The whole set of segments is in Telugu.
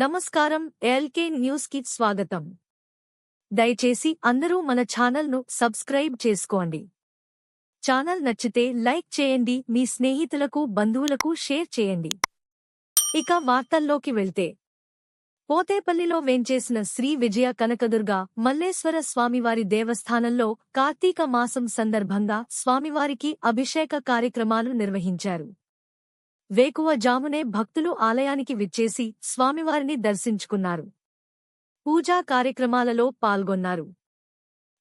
నమస్కారం ఎల్కే న్యూస్కి స్వాగతం. దయచేసి అందరూ మన ఛానల్ను సబ్స్క్రైబ్ చేసుకోండి. ఛానల్ నచ్చితే లైక్ చేయండి మీ స్నేహితులకు బంధువులకు షేర్ చేయండి. ఇక వార్తల్లోకి వెళ్తే. పోతేపల్లిలో వేంచేసిన శ్రీ విజయ కనకదుర్గ మల్లేశ్వర స్వామివారి దేవస్థానంలో కార్తీక మాసం సందర్భంగా స్వామివారికి అభిషేక కార్యక్రమాలు నిర్వహించారు. వేకువ జామునే భక్తులు ఆలయానికి విచ్చేసి స్వామివారిని దర్శించుకున్నారు. పూజా కార్యక్రమాలలో పాల్గొన్నారు.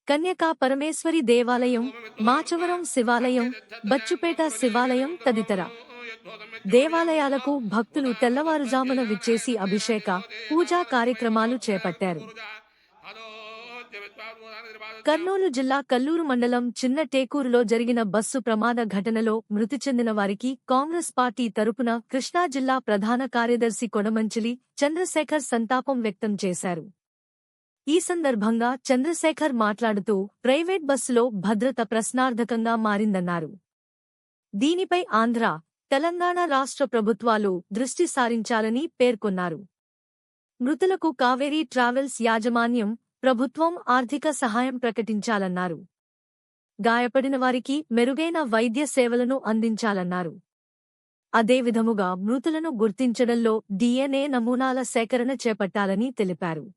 కన్యకా పరమేశ్వరి దేవాలయం మాచవరం శివాలయం బచ్చుపేట శివాలయం తదితర. దేవాలయాలకు భక్తులు తెల్లవారుజామున విచ్చేసి అభిషేక పూజా కార్యక్రమాలు చేపట్టారు. కర్నూలు జిల్లా కల్లూరు మండలం చిన్న టేకూరులో జరిగిన బస్సు ప్రమాద ఘటనలో మృతి చెందిన వారికి కాంగ్రెస్ పార్టీ తరపున కృష్ణా జిల్లా ప్రధాన కార్యదర్శి కొడమంచిలి చంద్రశేఖర్ సంతాపం వ్యక్తం చేశారు. ఈ సందర్భంగా చంద్రశేఖర్ మాట్లాడుతూ ప్రైవేట్ బస్సులో భద్రత ప్రశ్నార్థకంగా మారిందన్నారు. దీనిపై ఆంధ్ర తెలంగాణ రాష్ట్ర ప్రభుత్వాలు దృష్టి సారించాలని పేర్కొన్నారు. మృతులకు కావేరీ ట్రావెల్స్ యాజమాన్యం ప్రభుత్వం ఆర్థిక సహాయం ప్రకటించాలన్నారు. గాయపడిన వారికి మెరుగైన వైద్య సేవలను అందించాలన్నారు. అదేవిధముగా మృతులను గుర్తించడంలో డిఎన్ఏ నమూనాల సేకరణ చేపట్టాలని తెలిపారు.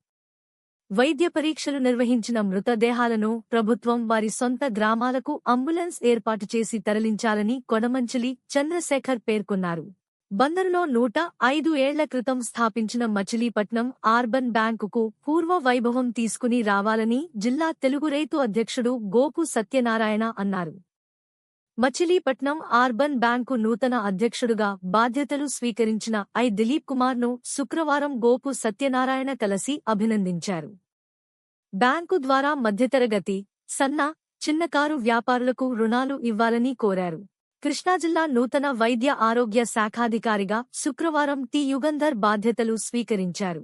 వైద్య పరీక్షలు నిర్వహించిన మృతదేహాలను ప్రభుత్వం వారి సొంత గ్రామాలకు అంబులెన్స్ ఏర్పాటు చేసి తరలించాలని కొడమంచిలి చంద్రశేఖర్ పేర్కొన్నారు. బందరులో నూట ఐదు ఏళ్ళ క్రితం స్థాపించిన మచిలీపట్నం ఆర్బన్ బ్యాంకుకు పూర్వ వైభవం తీసుకుని రావాలని జిల్లా తెలుగు రైతు అధ్యక్షుడు గోపు సత్యనారాయణ అన్నారు. మచిలీపట్నం ఆర్బన్ బ్యాంకు నూతన అధ్యక్షుడుగా బాధ్యతలు స్వీకరించిన ఐ దిలీప్ కుమార్ను శుక్రవారం గోపు సత్యనారాయణ కలిసి అభినందించారు. బ్యాంకు ద్వారా మధ్యతరగతి సన్న చిన్నకారు వ్యాపారులకు రుణాలు ఇవ్వాలని కోరారు. కృష్ణాజిల్లా నూతన వైద్య ఆరోగ్య శాఖాధికారిగా శుక్రవారం టి. యుగంధర్ బాధ్యతలు స్వీకరించారు.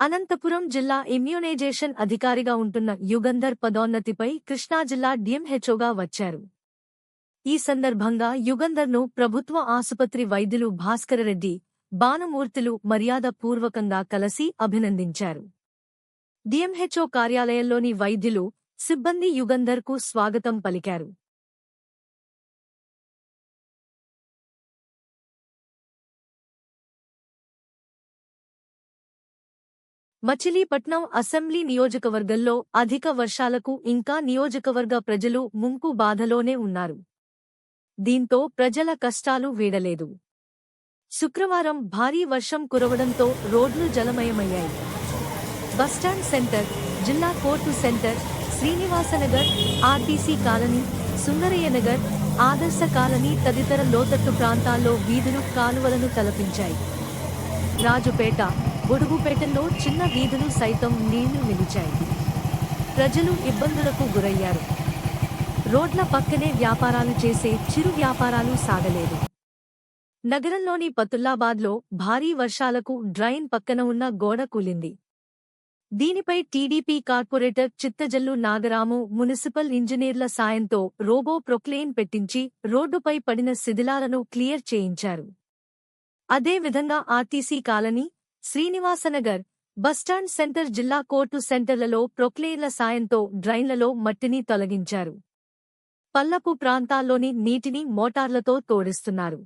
అనంతపురం జిల్లా ఇమ్యూనైజేషన్ అధికారిగా ఉంటున్న యుగంధర్ పదోన్నతిపై కృష్ణా జిల్లా డిఎంహెచ్ఓగా వచ్చారు. ఈ సందర్భంగా యుగంధర్ను ప్రభుత్వ ఆసుపత్రి వైద్యులు భాస్కరరెడ్డి బాణమూర్తులు మర్యాదపూర్వకంగా కలసి అభినందించారు. డిఎంహెచ్ఓ కార్యాలయంలోని వైద్యులు సిబ్బంది యుగంధర్కు స్వాగతం పలికారు. మచిలీపట్నం అసెంబ్లీ నియోజకవర్గంలో అధిక వర్షాలకు ఇంకా నియోజకవర్గ ప్రజలు ముంపు బాధలోనే ఉన్నారు. దీంతో ప్రజల కష్టాలు వీడలేదు. శుక్రవారం భారీ వర్షం కురవడంతో రోడ్లు జలమయమయ్యాయి. బస్టాండ్ సెంటర్ జిల్లా court center Srinivasanagar RTC colony Sundarayyanagar Adarsh colony తదితర లోతట్టు ప్రాంతాల్లో వీధులు కాలువలను తలపించాయి. రాజుపేట గొడుగుపేటలో చిన్న వీధులు సైతం నీళ్ళు నిలిచాయి. ప్రజలు ఇబ్బందులకు గురయ్యారు. రోడ్ల పక్కనే వ్యాపారాలు చేసే చిరు వ్యాపారాలు సాగలేదు. నగరంలోని పతుల్లాబాద్లో భారీ వర్షాలకు డ్రైన్ పక్కన ఉన్న గోడ కూలింది. దీనిపై TDP corporator Chittajallu Nagaramu municipal ఇంజనీర్ల సాయంతో రోబో ప్రొక్లేన్ పెట్టించి రోడ్డుపై పడిన శిథిలాలను క్లియర్ చేయించారు. అదేవిధంగా RTC colony Srinivasanagar bus stand center జిల్లా కోర్టు సెంటర్లలో ప్రొక్లేన్ల సాయంతో డ్రైన్లలో మట్టిని తొలగించారు. పల్లపు ప్రాంతాల్లోని నీటిని మోటార్లతో తోడిస్తున్నారు.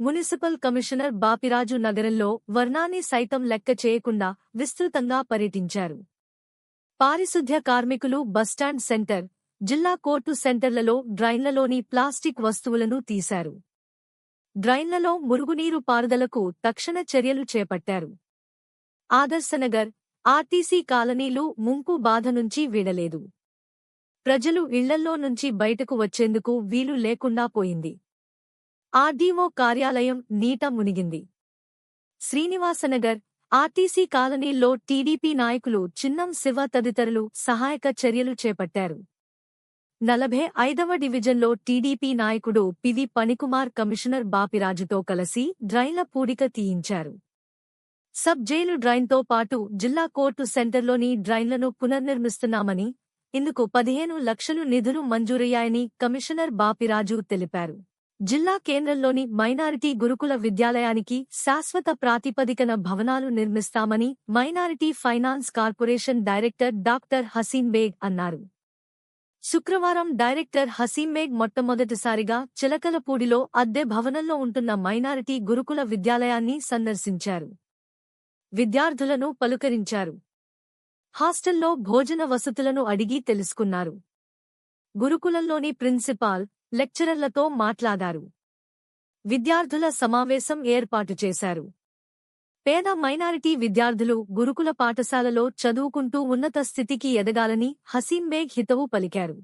మున్సిపల్ కమిషనర్ బాపిరాజు నగరంలో వర్ణాన్ని సైతం లెక్క చేయకుండా విస్తృతంగా పర్యటించారు. పారిశుద్ధ్య కార్మికులు బస్టాండ్ సెంటర్ జిల్లా కోర్టు సెంటర్లలో డ్రైన్లలోని ప్లాస్టిక్ వస్తువులను తీశారు. డ్రైన్లలో మురుగునీరు పారుదలకు తక్షణ చర్యలు చేపట్టారు. ఆదర్శనగర్ ఆర్టీసీ కాలనీలు ముంపు బాధ నుంచి వీడలేదు. ప్రజలు ఇళ్ళల్లో నుంచి బయటకు వచ్చేందుకు వీలు లేకుండా పోయింది. ఆర్డీఓ కార్యాలయం నీట మునిగింది. శ్రీనివాసనగర్ ఆర్టీసీ కాలనీల్లో టీడీపీ నాయకులు చిన్నం శివ తదితరులు సహాయక చర్యలు చేపట్టారు. నలభై ఐదవ డివిజన్లో టీడీపీ నాయకుడు పివి పణికుమార్ కమిషనర్ బాపిరాజుతో కలిసి డ్రైన్ల పూడిక తీయించారు. సబ్ జైలు డ్రైన్తో పాటు జిల్లా కోర్టు సెంటర్లోని డ్రైన్లను పునర్నిర్మిస్తున్నామని ఇందుకు పదిహేను లక్షలు నిధులు మంజూరయ్యాయని కమిషనర్ బాపిరాజు తెలిపారు. జిల్లా కేంద్రంలోని మైనారిటీ గురుకుల విద్యాలయానికి శాశ్వత ప్రాతిపదికన భవనాలు నిర్మిస్తామని minority finance corporation director doctor Haseen Baig అన్నారు. శుక్రవారం డైరెక్టర్ హసీన్ మేగ్ మొట్టమొదటిసారిగా చిలకలపూడిలో అద్దె భవనంలో ఉంటున్న మైనారిటీ గురుకుల విద్యాలయాన్ని సందర్శించారు. విద్యార్థులను పలుకరించారు. హాస్టల్లో భోజన వసతులను అడిగి తెలుసుకున్నారు. గురుకులంలోని ప్రిన్సిపాల్ లెక్చరర్లతో మాట్లాడారు. విద్యార్థుల సమావేశం ఏర్పాటు చేశారు. పేద మైనారిటీ విద్యార్థులు గురుకుల పాఠశాలలో చదువుకుంటూ ఉన్నత స్థితికి ఎదగాలని హసీంబేగ్ హితవు పలికారు.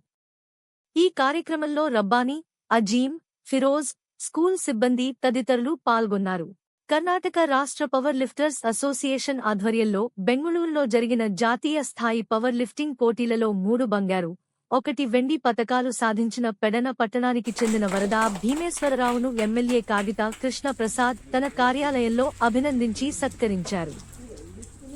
ఈ కార్యక్రమంలో రబ్బానీ అజీం ఫిరోజ్ స్కూల్ సిబ్బంది తదితరులు పాల్గొన్నారు. కర్ణాటక రాష్ట్ర పవర్ లిఫ్టర్స్ అసోసియేషన్ ఆధ్వర్యంలో బెంగళూరులో జరిగిన జాతీయ స్థాయి పవర్ లిఫ్టింగ్ పోటీలలో మూడు బంగారు ఒకటి వెండి పథకాలు సాధించిన పెడన పట్టణానికి చెందిన వరద భీమేశ్వరరావును ఎమ్మెల్యే కాగిత కృష్ణ ప్రసాద్ తన కార్యాలయంలో అభినందించి సత్కరించారు.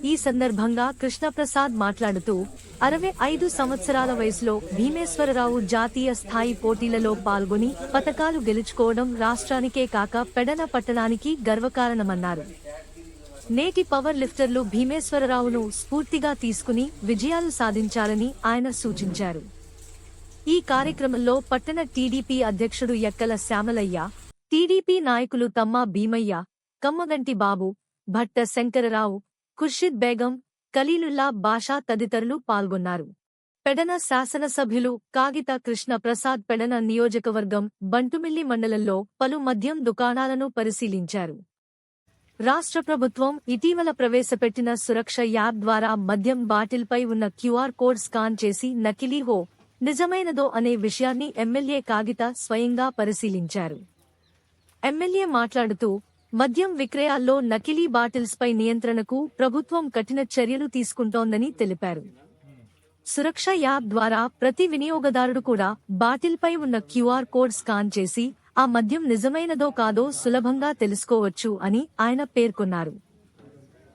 ఈ సందర్భంగా కృష్ణప్రసాద్ మాట్లాడుతూ అరవై ఐదు సంవత్సరాల వయసులో భీమేశ్వరరావు జాతీయ స్థాయి పోటీలలో పాల్గొని పథకాలు గెలుచుకోవడం రాష్ట్రానికే కాక పెడన పట్టణానికి గర్వకారణమన్నారు. నేటి పవర్ లిఫ్టర్లు భీమేశ్వరరావును స్ఫూర్తిగా తీసుకుని విజయాలు సాధించాలని ఆయన సూచించారు. ఈ కార్యక్రమంలో పట్టణ టీడీపీ అధ్యక్షుడు ఎక్కల శ్యామలయ్య టీడీపీ నాయకులు తమ్మ భీమయ్య కమ్మగంటి బాబు భట్ట శంకరరావు ఖుర్షిద్ బేగం ఖలీలుల్లా బాషా తదితరులు పాల్గొన్నారు. పెడన శాసనసభ్యులు కాగిత కృష్ణ ప్రసాద్ పెడన నియోజకవర్గం బంటుమిల్లి మండలంలో పలు మద్యం దుకాణాలను పరిశీలించారు. రాష్ట్ర ప్రభుత్వం ఇటీవల ప్రవేశపెట్టిన సురక్ష యాప్ ద్వారా మద్యం బాటిల్పై ఉన్న క్యూఆర్ కోడ్ స్కాన్ చేసి నకిలీ హో నిజమైనదో అనే విషయాన్ని ఎమ్మెల్యే కాగిత స్వయంగా పరిశీలించారు. ఎమ్మెల్యే మాట్లాడుతూ మద్యం విక్రయాల్లో నకిలీ బాటిల్స్పై నియంత్రణకు ప్రభుత్వం కఠిన చర్యలు తీసుకుంటోందని తెలిపారు. సురక్ష యాప్ ద్వారా ప్రతి వినియోగదారుడు కూడా బాటిల్పై ఉన్న క్యూఆర్ కోడ్ స్కాన్ చేసి ఆ మద్యం నిజమైనదో కాదో సులభంగా తెలుసుకోవచ్చు అని ఆయన పేర్కొన్నారు.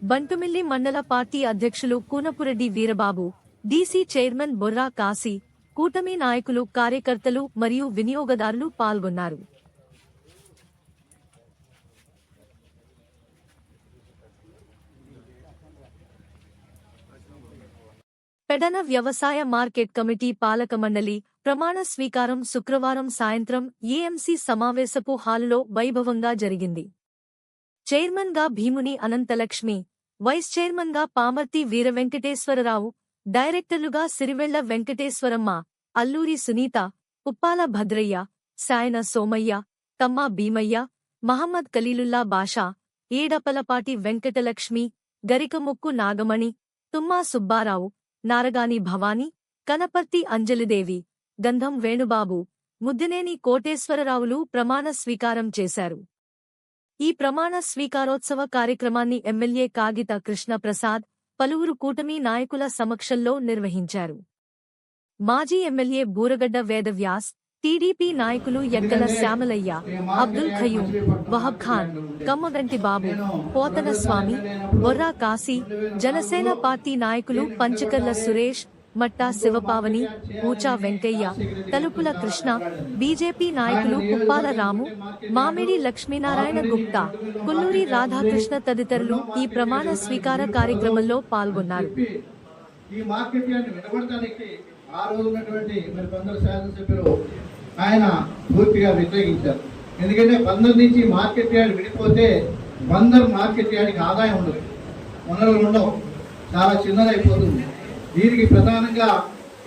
బంటుమిల్లి మండల పార్టీ అధ్యక్షులు కూనపురెడ్డి వీరబాబు డీసీ చైర్మన్ బొర్రా కాశీ కూటమి నాయకులు కార్యకర్తలు మరియు వినియోగదారులు పాల్గొన్నారు. పెడన వ్యవసాయ మార్కెట్ కమిటీ పాలక మండలి ప్రమాణ స్వీకారం శుక్రవారం సాయంత్రం ఏఎంసీ సమావేశపు హాలులో వైభవంగా జరిగింది. చైర్మన్గా భీముని అనంతలక్ష్మి వైస్ చైర్మన్గా పామర్తి వీరవెంకటేశ్వరరావు డైరెక్టర్లుగా సిరివెళ్ళ వెంకటేశ్వరమ్మ అల్లూరి సునీత ఉప్పాల భద్రయ్య సాయన సోమయ్య తమ్మా భీమయ్య మహమ్మద్ కలీలుల్లా బాషా ఏడపలపాటి వెంకటలక్ష్మి గరికముక్కు నాగమణి తుమ్మా సుబ్బారావు నారగాని భవాని కనపర్తి అంజలిదేవి గంధం వేణుబాబు ముద్దినేని కోటేశ్వరరావులు ప్రమాణ స్వీకారం చేశారు. ఈ ప్రమాణ స్వీకారోత్సవ కార్యక్రమాన్ని ఎమ్మెల్యే కాగిత కృష్ణప్రసాద్ పలువురు కూటమి నాయకుల సమక్షంలో నిర్వహించారు. మాజీ ఎమ్మెల్యే బూరగడ్డ వేదవ్యాస్ టీడీపీ నాయకులు ఎగ్గల శ్యామలయ్య అబ్దుల్ ఖయూం వహబ్ ఖాన్ కమ్మగంటి బాబు పోతన స్వామి బొర్రా కాశీ జనసేన పార్టీ నాయకులు పంచకర్ల సురేష్ మట్టా శివపావని ఊచా వెంకయ్య తలుపుల కృష్ణ బీజేపీ నాయకులు కుప్పాల రాము మామిడి లక్ష్మీనారాయణ గుప్తా కుల్లూరి రాధాకృష్ణ తదితరులు ఈ ప్రమాణ స్వీకార కార్యక్రమంలో పాల్గొన్నారు. ఈ మార్కెట్ యార్డ్ విడగొట్టడానికి ఆ రోజు ఉన్నటువంటి మరి కొందరు శాసనసభ్యులు ఆయన పూర్తిగా వ్యతిరేకించారు. ఎందుకంటే బందర్ నుంచి మార్కెట్ యార్డ్ విడిపోతే బందర్ మార్కెట్ యార్డ్కి ఆదాయం ఉండదు. వనరులు ఉండవు. చాలా చిన్నదైపోతుంది. దీనికి ప్రధానంగా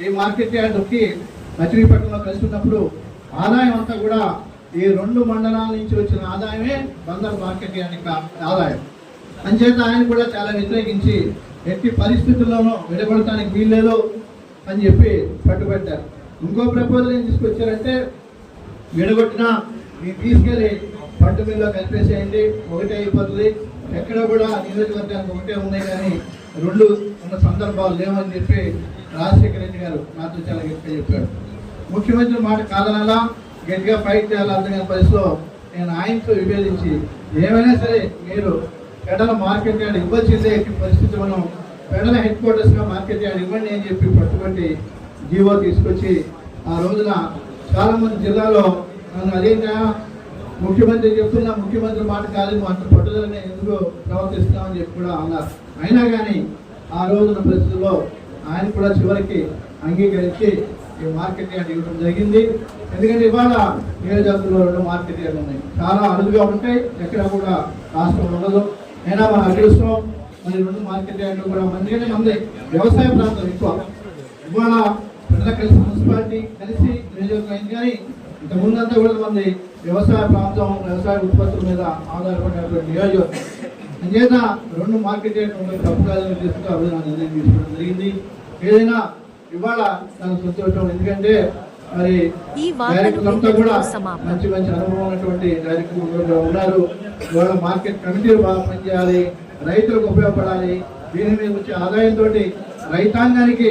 ఈ మార్కెట్ యార్డ్కి మచిలీపట్నంలో కలిసి ఉన్నప్పుడు ఆదాయం అంతా కూడా ఈ రెండు మండలాల నుంచి వచ్చిన ఆదాయమే బందర్ మార్కెట్ యార్డ్ ఆదాయం. అంచేత ఆయన కూడా చాలా వ్యతిరేకించి ఎట్టి పరిస్థితుల్లోనూ విడగొడటానికి వీల్లేదు అని చెప్పి పట్టుబడ్డారు ఇంకో ప్రపోజల్ ఏం తీసుకొచ్చారంటే విడగొట్టినా మీరు తీసుకెళ్ళి పట్టు మిల్లో కలిపేసేయండి ఒకటే అయిపోతుంది. ఎక్కడ కూడా నియోజకవర్గానికి ఒకటే ఉన్నాయి కానీ రెండు ఉన్న సందర్భాలు లేవని చెప్పి రాజశేఖర రెడ్డి గారు నాతో చాలా గట్టిగా చెప్పాడు ముఖ్యమంత్రి మాట కాదనలా? గట్టిగా ఫైట్ చేయాలి? అర్థం కాని పరిస్థితిలో నేను ఆయనతో విభేదించి ఏమైనా సరే మీరు ఫెడరల్ మార్కెట్ యార్డ్ ఇవ్వాల్సిందే పరిస్థితి మనం ఫెడరల్ హెడ్ క్వార్టర్స్గా మార్కెట్ యార్డ్ ఇవ్వండి అని చెప్పి పట్టుబట్టి జీవో తీసుకొచ్చి ఆ రోజున చాలామంది జిల్లాలో నన్ను అదేంటా ముఖ్యమంత్రి చెప్తున్నా ముఖ్యమంత్రి మాట కాదు నువ్వు అంత పట్టుదలనే ఎందుకు ప్రవర్తిస్తున్నామని చెప్పి కూడా అన్నారు. అయినా కానీ ఆ రోజున పరిస్థితుల్లో ఆయన కూడా చివరికి అంగీకరించి ఈ మార్కెట్ యార్డ్ ఇవ్వడం జరిగింది. ఎందుకంటే ఇవాళ నియోజకవర్గంలో రెండు మార్కెట్ యార్డ్లు ఉన్నాయి. చాలా అరుదుగా ఉంటాయి ఎక్కడ కూడా రాష్ట్రం ఉండదు. అయినా మన అదృష్టం మరి రెండు మార్కెట్ యార్డ్లు కూడా మందిగానే మంది వ్యవసాయ ప్రాంతం ఎక్కువ. ఇవాళ ప్రజల కలిసి మున్సిపాలిటీ కలిసి నియోజకవర్గం కానీ ఇంత ముందంతా కూడా మంది వ్యవసాయ ప్రాంతం వ్యవసాయ ఉత్పత్తుల మీద ఆధారపడినటువంటి నియోజకవర్గం అంచేత రెండు మార్కెట్ యార్డ్ తప్పు కాదని తీసుకుంటూ నా నిర్ణయం తీసుకోవడం జరిగింది. ఏదైనా ఇవాళ నాకు సంతోషం ఎందుకంటే మరి డైరెక్టర్లంతా కూడా. మంచి మంచి అనుభవం ఉన్నటువంటి డైరెక్టర్లు కూడా ఉన్నారు. ఇవాళ మార్కెట్ కమిటీలు బాగా పనిచేయాలి రైతులకు ఉపయోగపడాలి. దీని మీద వచ్చే ఆదాయంతో రైతాంగానికి